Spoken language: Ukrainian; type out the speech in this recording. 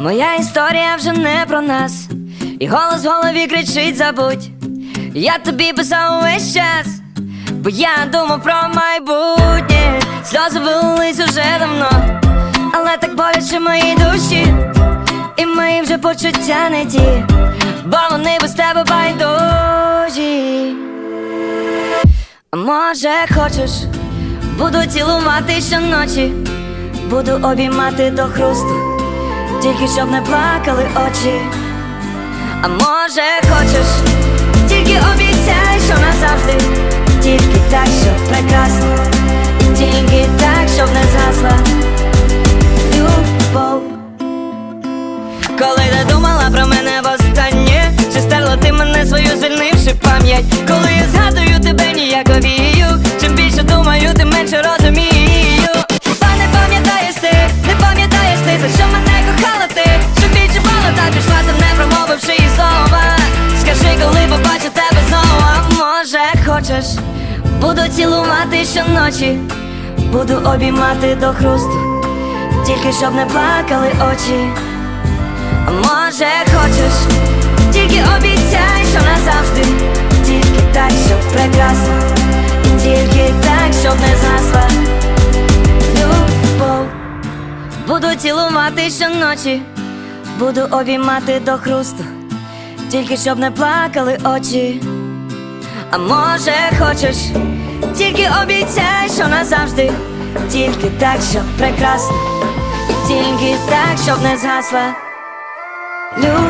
Моя історія вже не про нас, і голос в голові кричить забудь. Я тобі писав увесь час, бо я думав про майбутнє. Сльози вилились уже давно, але так боляче в моїй душі, і мої вже почуття не ті, бо вони без тебе байдужі. Може хочеш, буду цілувати щоночі, буду обіймати до хрусту, тільки щоб не плакали очі. А може хочеш, тільки обіцяй, що назавжди, тільки так, щоб прекрасно, тільки так, щоб не згасла любов. Коли не думала про мене востаннє, буду цілувати щоночі, буду обіймати до хрусту, тільки щоб не плакали очі. Може хочеш, тільки обіцяй, що назавжди, тільки так, щоб прекрасно, і тільки так, щоб не згасла. Любов. Буду цілувати щоночі, буду обіймати до хрусту, тільки щоб не плакали очі. А може хочеш, тільки обіцяй, що назавжди, тільки так, щоб прекрасно, і тільки так, щоб не згасла. Любов.